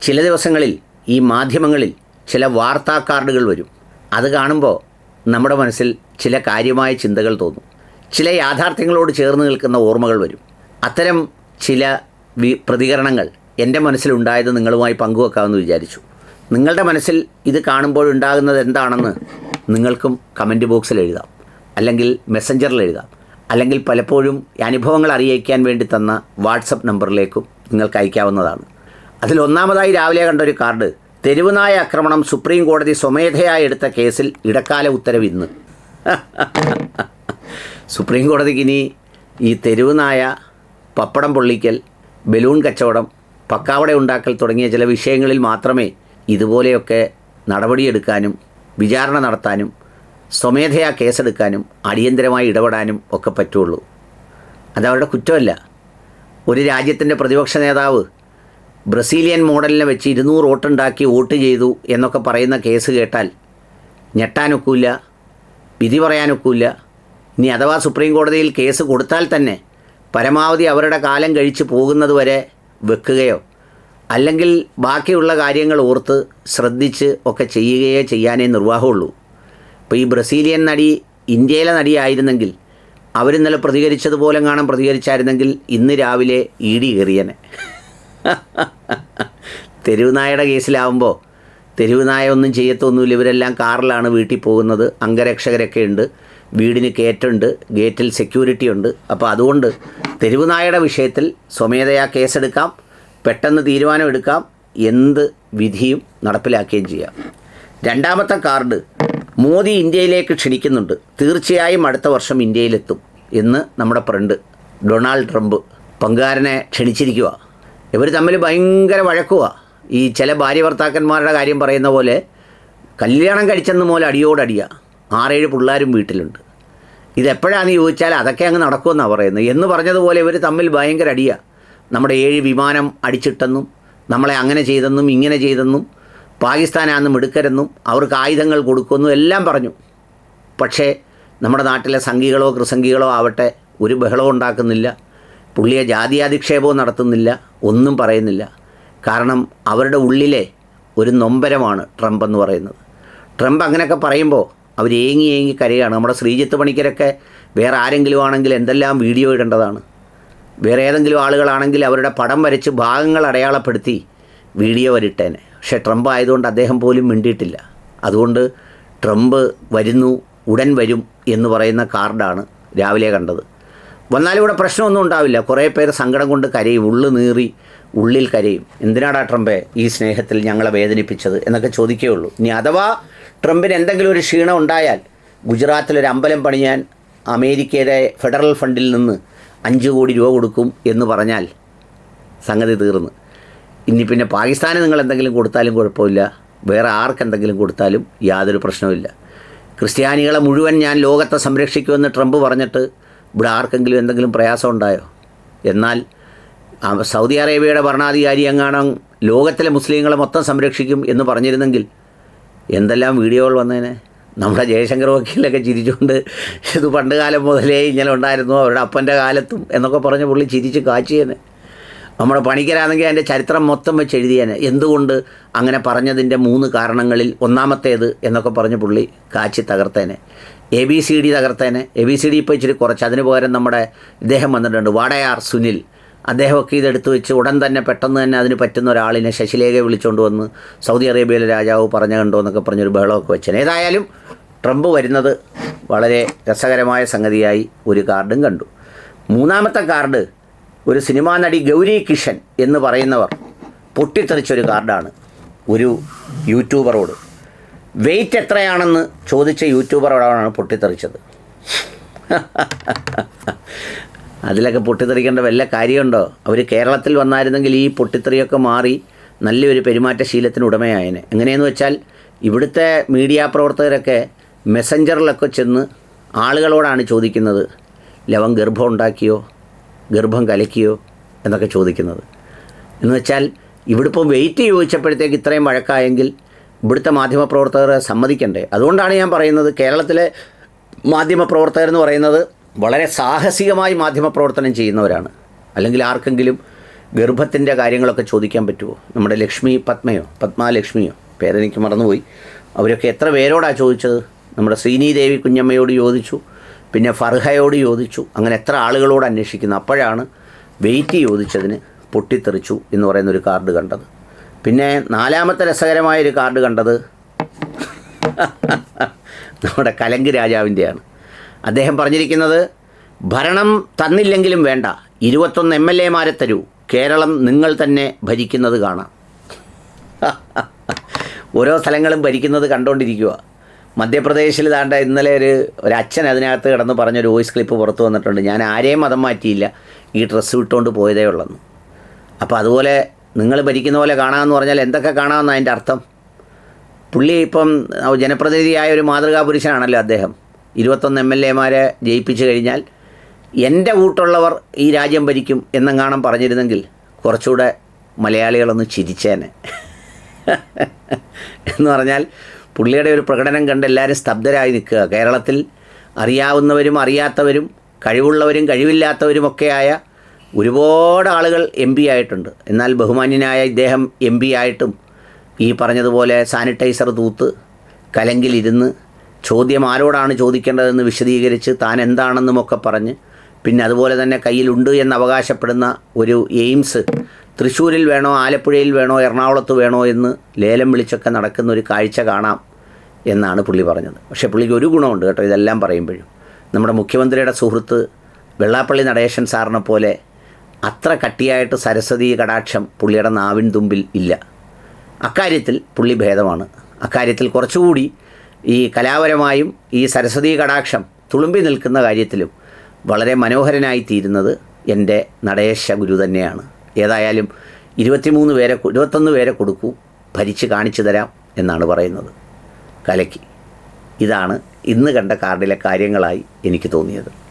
ചില ദിവസങ്ങളിൽ ഈ മാധ്യമങ്ങളിൽ ചില വാർത്താ കാർഡുകൾ വരും. അത് കാണുമ്പോൾ നമ്മുടെ മനസ്സിൽ ചില കാര്യമായ ചിന്തകൾ തോന്നും. ചില യാഥാർത്ഥ്യങ്ങളോട് ചേർന്ന് നിൽക്കുന്ന ഓർമ്മകൾ വരും. അത്തരം ചില വി പ്രതികരണങ്ങൾ എന്റെ മനസ്സിലുണ്ടായത് നിങ്ങളുമായി പങ്കുവെക്കാമെന്ന് വിചാരിച്ചു. നിങ്ങളുടെ മനസ്സിൽ ഇത് കാണുമ്പോഴുണ്ടാകുന്നത് എന്താണെന്ന് നിങ്ങൾക്കും കമന്റ് ബോക്സിൽ എഴുതാം. അല്ലെങ്കിൽ മെസ്സഞ്ചറിൽ എഴുതാം. അല്ലെങ്കിൽ പലപ്പോഴും അനുഭവങ്ങൾ അറിയിക്കാൻ വേണ്ടി തന്ന വാട്സപ്പ് നമ്പറിലേക്കും നിങ്ങൾക്ക് അയക്കാവുന്നതാണ്. അതിൽ ഒന്നാമതായി രാവിലെ കണ്ട ഒരു കാർഡ്. തെരുവുനായ ആക്രമണം സുപ്രീം കോടതി സ്വമേധയായി എടുത്ത കേസിൽ ഇടക്കാല ഉത്തരവ് ഇന്ന്. സുപ്രീം കോടതിക്ക് ഇനി ഈ തെരുവുനായ പപ്പടം പൊള്ളിക്കൽ ബലൂൺ കച്ചവടം പക്കാവട ഉണ്ടാക്കൽ തുടങ്ങിയ ചില വിഷയങ്ങളിൽ മാത്രമേ ഇതുപോലെയൊക്കെ നടപടിയെടുക്കാനും വിചാരണ നടത്താനും സ്വമേധയാ കേസെടുക്കാനും അടിയന്തരമായി ഇടപെടാനും ഒക്കെ പറ്റുള്ളൂ. അതവരുടെ കുറ്റമല്ല. ഒരു രാജ്യത്തിന്റെ പ്രതിപക്ഷ നേതാവ് ബ്രസീലിയൻ മോഡലിനെ വെച്ച് ഇരുന്നൂറ് വോട്ടുണ്ടാക്കി വോട്ട് ചെയ്തു എന്നൊക്കെ പറയുന്ന കേസ് കേട്ടാൽ ഞെട്ടാനൊക്കില്ല വിധി പറയാനൊക്കില്ല ഇനി അഥവാ സുപ്രീം കോടതിയിൽ കേസ് കൊടുത്താൽ തന്നെ പരമാവധി അവരുടെ കാലം കഴിച്ച് പോകുന്നത് വരെ വെക്കുകയോ അല്ലെങ്കിൽ ബാക്കിയുള്ള കാര്യങ്ങൾ ഓർത്ത് ശ്രദ്ധിച്ച് ഒക്കെ ചെയ്യുകയോ ചെയ്യാനേ നിർവാഹമുള്ളൂ. ഇപ്പോൾ ഈ ബ്രസീലിയൻ നടി ഇന്ത്യയിലെ നടിയായിരുന്നെങ്കിൽ അവരിന്നലെ പ്രതികരിച്ചതുപോലെ കാണാൻ പ്രതികരിച്ചായിരുന്നെങ്കിൽ ഇന്ന് രാവിലെ ഇ ഡി കയറിയനെ. തെരുവുനായയുടെ കേസിലാവുമ്പോൾ തെരുവുനായ ഒന്നും ചെയ്യത്തൊന്നുമില്ല. ഇവരെല്ലാം കാറിലാണ് വീട്ടിൽ പോകുന്നത്. അംഗരക്ഷകരൊക്കെ ഉണ്ട്. വീടിന് കയറ്റുണ്ട് ഗേറ്റിൽ സെക്യൂരിറ്റി ഉണ്ട്. അപ്പോൾ അതുകൊണ്ട് തെരുവുനായയുടെ വിഷയത്തിൽ സ്വമേധയാ കേസെടുക്കാം. പെട്ടെന്ന് തീരുമാനമെടുക്കാം. എന്ത് വിധിയും നടപ്പിലാക്കുകയും ചെയ്യാം. രണ്ടാമത്തെ കാർഡ് മോദി ഇന്ത്യയിലേക്ക് ക്ഷണിക്കുന്നുണ്ട്. തീർച്ചയായും അടുത്ത വർഷം ഇന്ത്യയിലെത്തും എന്ന് നമ്മുടെ ഫ്രണ്ട് ഡൊണാൾഡ് ട്രംപ് പങ്കുകാരനെ ക്ഷണിച്ചിരിക്കുക ഇവർ തമ്മിൽ ഭയങ്കര വഴക്കുക ഈ ചില ഭാര്യ ഭർത്താക്കന്മാരുടെ കാര്യം പറയുന്ന പോലെ കല്യാണം കഴിച്ചെന്ന് പോലെ അടിയോടടിയ ആറേഴ് പിള്ളേരും വീട്ടിലുണ്ട്. ഇതെപ്പോഴാണെന്ന് ചോദിച്ചാൽ അതൊക്കെ അങ്ങ് നടക്കുമെന്നാണ് പറയുന്നത്. എന്ന് പറഞ്ഞതുപോലെ ഇവർ തമ്മിൽ ഭയങ്കര അടിയ. നമ്മുടെ ഏഴ് വിമാനം അടിച്ചിട്ടെന്നും നമ്മളെ അങ്ങനെ ചെയ്തെന്നും ഇങ്ങനെ ചെയ്തെന്നും പാകിസ്ഥാനാണെന്നും എടുക്കരെന്നും അവർക്ക് ആയുധങ്ങൾ കൊടുക്കുമെന്നും എല്ലാം പറഞ്ഞു. പക്ഷേ നമ്മുടെ നാട്ടിലെ സംഘികളോ കൃസംഘികളോ ആവട്ടെ ഒരു ബഹളവും ഉണ്ടാക്കുന്നില്ല. പുള്ളിയെ ജാതിയാധിക്ഷേപവും നടത്തുന്നില്ല ഒന്നും പറയുന്നില്ല. കാരണം അവരുടെ ഉള്ളിലെ ഒരു നൊമ്പരമാണ് ട്രംപ് എന്ന് പറയുന്നത്. ട്രംപ് അങ്ങനെയൊക്കെ പറയുമ്പോൾ അവർ ഏങ്ങി ഏങ്ങി കരയാണ്. നമ്മുടെ ശ്രീജിത്ത് പണിക്കരൊക്കെ വേറെ ആരെങ്കിലും ആണെങ്കിൽ എന്തെല്ലാം വീഡിയോ ഇടേണ്ടതാണ്? വേറെ ഏതെങ്കിലും ആളുകളാണെങ്കിൽ അവരുടെ പടം വരച്ച് ഭാഗങ്ങൾ അടയാളപ്പെടുത്തി വീഡിയോ വരിട്ടേനെ. പക്ഷേ ട്രംപ് ആയതുകൊണ്ട് അദ്ദേഹം പോലും മിണ്ടിയിട്ടില്ല. അതുകൊണ്ട് ട്രംപ് വരുന്നു ഉടൻ വരും എന്ന് പറയുന്ന കാർഡാണ് രാവിലെ കണ്ടത്. വന്നാലും ഇവിടെ പ്രശ്നമൊന്നും ഉണ്ടാവില്ല. കുറേ പേര് സങ്കടം കൊണ്ട് കരയും ഉള്ളു നീറി ഉള്ളിൽ കരയും. എന്തിനാടാ ട്രംപെ ഈ സ്നേഹത്തിൽ ഞങ്ങളെ വേദനിപ്പിച്ചത് എന്നൊക്കെ ഉള്ളൂ ഇനി അഥവാ ട്രംപിന് എന്തെങ്കിലും ഒരു ക്ഷീണം ഉണ്ടായാൽ ഗുജറാത്തിലൊരു അമ്പലം പണിയാൻ അമേരിക്കയുടെ ഫെഡറൽ ഫണ്ടിൽ നിന്ന് അഞ്ച് കോടി രൂപ കൊടുക്കും എന്ന് പറഞ്ഞാൽ സംഗതി തീർന്നു. ഇനി പിന്നെ പാകിസ്ഥാന് നിങ്ങൾ എന്തെങ്കിലും കൊടുത്താലും കുഴപ്പമില്ല. വേറെ ആർക്കെന്തെങ്കിലും കൊടുത്താലും യാതൊരു പ്രശ്നവുമില്ല. ക്രിസ്ത്യാനികളെ മുഴുവൻ ഞാൻ ലോകത്തെ സംരക്ഷിക്കുമെന്ന് ട്രംപ് പറഞ്ഞിട്ട് ഇവിടെ ആർക്കെങ്കിലും എന്തെങ്കിലും പ്രയാസം ഉണ്ടായോ എന്നാൽ സൗദി അറേബ്യയുടെ ഭരണാധികാരി എങ്ങാണം ലോകത്തിലെ മുസ്ലിങ്ങളെ മൊത്തം സംരക്ഷിക്കും എന്ന് പറഞ്ഞിരുന്നെങ്കിൽ എന്തെല്ലാം വീഡിയോകൾ വന്നേനെ? നമ്മുടെ ജയശങ്കർ വക്കീലൊക്കെ ചിരിച്ചുകൊണ്ട് ഇത് പണ്ട് കാലം മുതലേ ഇങ്ങനെ ഉണ്ടായിരുന്നു. അവരുടെ അപ്പന്റെ കാലത്തും എന്നൊക്കെ പറഞ്ഞ് പുള്ളി ചിരിച്ച് കാച്ചിയേനെ. നമ്മുടെ പണിക്കരാണെങ്കിൽ അതിന്റെ ചരിത്രം മൊത്തം വെച്ച് എഴുതിയാണ് എന്തുകൊണ്ട് അങ്ങനെ പറഞ്ഞതിന്റെ മൂന്ന് കാരണങ്ങളിൽ ഒന്നാമത്തേത് എന്നൊക്കെ പറഞ്ഞ് പുള്ളി കാച്ചി തകർത്തേനെ. എ ബി സി ഡി തകർത്തേനെ. എ ബി സി ഡി ഇപ്പോൾ ഇച്ചിരി കുറച്ച്. അതിന് പകരം നമ്മുടെ ഇദ്ദേഹം വന്നിട്ടുണ്ട്. വാടയാർ സുനിൽ. അദ്ദേഹമൊക്കെ ഇതെടുത്ത് വെച്ച് ഉടൻ തന്നെ പെട്ടെന്ന് തന്നെ അതിന് പറ്റുന്ന ഒരാളിനെ ശശിലേഖ വിളിച്ചുകൊണ്ട് വന്ന് സൗദി അറേബ്യയിലെ രാജാവ് പറഞ്ഞു കണ്ടോ എന്നൊക്കെ പറഞ്ഞൊരു ബഹളമൊക്കെ വെച്ചേനെ. ഏതായാലും ട്രംപ് വരുന്നത് വളരെ രസകരമായ സംഗതിയായി ഒരു കാർഡും കണ്ടു. മൂന്നാമത്തെ കാർഡ് ഒരു സിനിമാ നടി ഗൗരി കിഷൻ എന്ന് പറയുന്നവർ പൊട്ടിത്തെറിച്ചൊരു കാർഡാണ്. ഒരു യൂട്യൂബറോട്. വെയിറ്റ് എത്രയാണെന്ന് ചോദിച്ച യൂട്യൂബറോടാണ് പൊട്ടിത്തെറിച്ചത്. അതിലൊക്കെ പൊട്ടിത്തെറിക്കേണ്ട വല്ല കാര്യമുണ്ടോ? അവർ കേരളത്തിൽ വന്നായിരുന്നെങ്കിൽ ഈ പൊട്ടിത്തെറിയൊക്കെ മാറി നല്ലൊരു പെരുമാറ്റശീലത്തിന് ഉടമയായനെ. എങ്ങനെയെന്ന് വെച്ചാൽ ഇവിടുത്തെ മീഡിയ പ്രവർത്തകരൊക്കെ മെസ്സഞ്ചറിലൊക്കെ ചെന്ന് ആളുകളോടാണ് ചോദിക്കുന്നത് ലവൻ ഗർഭം ഉണ്ടാക്കിയോ? ഗർഭം കലക്കിയോ എന്നൊക്കെ ചോദിക്കുന്നത്. എന്ന് വെച്ചാൽ ഇവിടെ ഇപ്പോൾ വെയിറ്റ് ചോദിച്ചപ്പോഴത്തേക്ക് ഇത്രയും വഴക്കായെങ്കിൽ ഇവിടുത്തെ മാധ്യമപ്രവർത്തകരെ സമ്മതിക്കണ്ടേ. അതുകൊണ്ടാണ് ഞാൻ പറയുന്നത് കേരളത്തിലെ മാധ്യമപ്രവർത്തകർ എന്ന് പറയുന്നത് വളരെ സാഹസികമായി മാധ്യമപ്രവർത്തനം ചെയ്യുന്നവരാണ്. അല്ലെങ്കിൽ ആർക്കെങ്കിലും ഗർഭത്തിന്റെ കാര്യങ്ങളൊക്കെ ചോദിക്കാൻ പറ്റുമോ നമ്മുടെ ലക്ഷ്മി പത്മയോ? പത്മാലക്ഷ്മിയോ? പേരെനിക്ക് മറന്നുപോയി. അവരൊക്കെ എത്ര പേരോടാണ് ചോദിച്ചത്? നമ്മുടെ ശ്രീനീദേവി കുഞ്ഞമ്മയോട് ചോദിച്ചു. പിന്നെ ഫർഹയോട് ചോദിച്ചു അങ്ങനെ എത്ര ആളുകളോട് അന്വേഷിക്കുന്നു? അപ്പോഴാണ് വെയിറ്റ് ചോദിച്ചതിന് പൊട്ടിത്തെറിച്ചു എന്ന് പറയുന്ന ഒരു കാർഡ് കണ്ടത്. പിന്നെ നാലാമത്തെ രസകരമായ ഒരു കാർഡ് കണ്ടത് നമ്മുടെ കലങ്ക് രാജാവിന്റെയാണ്. അദ്ദേഹം പറഞ്ഞിരിക്കുന്നത് ഭരണം തന്നില്ലെങ്കിലും വേണ്ട ഇരുപത്തൊന്ന് എം എൽ എമാരെ തരൂ കേരളം നിങ്ങൾ തന്നെ ഭരിക്കുന്നത് കാണാം. ഓരോ സ്ഥലങ്ങളും ഭരിക്കുന്നത് കണ്ടുകൊണ്ടിരിക്കുക മധ്യപ്രദേശിൽ താണ്ട ഇന്നലെ ഒരു ഒരു അച്ഛൻ അതിനകത്ത് കിടന്ന് പറഞ്ഞൊരു വോയിസ് ക്ലിപ്പ് പുറത്തു വന്നിട്ടുണ്ട്. ഞാൻ ആരെയും മതം മാറ്റിയില്ല. ഈ ഡ്രസ്സ് വിട്ടുകൊണ്ട് പോയതേ ഉള്ളെന്ന്. അപ്പോൾ അതുപോലെ നിങ്ങൾ ഭരിക്കുന്ന പോലെ കാണാമെന്ന് പറഞ്ഞാൽ എന്തൊക്കെ കാണാമെന്ന് അതിന്റെ അർത്ഥം? പുള്ളി ഇപ്പം ജനപ്രതിനിധിയായ ഒരു മാതൃകാ പുരുഷനാണല്ലോ അദ്ദേഹം. ഇരുപത്തൊന്ന് എം എൽ എമാരെ ജയിപ്പിച്ചു കഴിഞ്ഞാൽ എന്റെ കൂട്ടുള്ളവർ ഈ രാജ്യം ഭരിക്കും എന്നെങ്ങാണം പറഞ്ഞിരുന്നെങ്കിൽ കുറച്ചുകൂടെ മലയാളികളൊന്ന് ചിരിച്ചേനെ. എന്ന് പറഞ്ഞാൽ പുള്ളിയുടെ ഒരു പ്രകടനം കണ്ട് എല്ലാവരും സ്തബ്ധരായി നിൽക്കുക. കേരളത്തിൽ അറിയാവുന്നവരും അറിയാത്തവരും കഴിവുള്ളവരും കഴിവില്ലാത്തവരുമൊക്കെയായ ഒരുപാട് ആളുകൾ എം പി ആയിട്ടുണ്ട്. എന്നാൽ ബഹുമാന്യനായ ഇദ്ദേഹം എം പി ആയിട്ടും ഈ പറഞ്ഞതുപോലെ സാനിറ്റൈസർ തൂത്ത് കലങ്കിലിരുന്ന് ചോദ്യം ആരോടാണ് ചോദിക്കേണ്ടതെന്ന് വിശദീകരിച്ച് താൻ എന്താണെന്നുമൊക്കെ പറഞ്ഞ് പിന്നെ അതുപോലെ തന്നെ കയ്യിലുണ്ട് എന്ന് അവകാശപ്പെടുന്ന ഒരു എയിംസ് തൃശ്ശൂരിൽ വേണോ ആലപ്പുഴയിൽ വേണോ എറണാകുളത്ത് വേണോ എന്ന് ലേലം വിളിച്ചൊക്കെ നടക്കുന്ന ഒരു കാഴ്ച കാണാം. എന്നാണ് പുള്ളി പറഞ്ഞത്. പക്ഷേ പുള്ളിക്ക് ഒരു ഗുണമുണ്ട് കേട്ടോ ഇതെല്ലാം പറയുമ്പോഴും. നമ്മുടെ മുഖ്യമന്ത്രിയുടെ സുഹൃത്ത് വെള്ളാപ്പള്ളി നടേശൻ സാറിനെ പോലെ അത്ര കട്ടിയായിട്ട് സരസ്വതി കടാക്ഷം പുള്ളിയുടെ നാവിൻ തുമ്പിൽ ഇല്ല. അക്കാര്യത്തിൽ പുള്ളി ഭേദമാണ്. അക്കാര്യത്തിൽ കുറച്ചുകൂടി ഈ കലാപരമായും ഈ സരസ്വതി കടാക്ഷം തുളുമ്പി നിൽക്കുന്ന കാര്യത്തിലും വളരെ മനോഹരനായി തീരുന്നത് എന്റെ നടേശ ഗുരു തന്നെയാണ്. ഏതായാലും ഇരുപത്തിമൂന്ന് പേരെ ഇരുപത്തൊന്ന് പേരെ കൊടുക്കൂ ഭരിച്ച് കാണിച്ചു തരാം എന്നാണ് പറയുന്നത്. കലക്കി. ഇതാണ് ഇന്ന് കണ്ട കാർഡിലെ കാര്യങ്ങളായി എനിക്ക് തോന്നിയത്.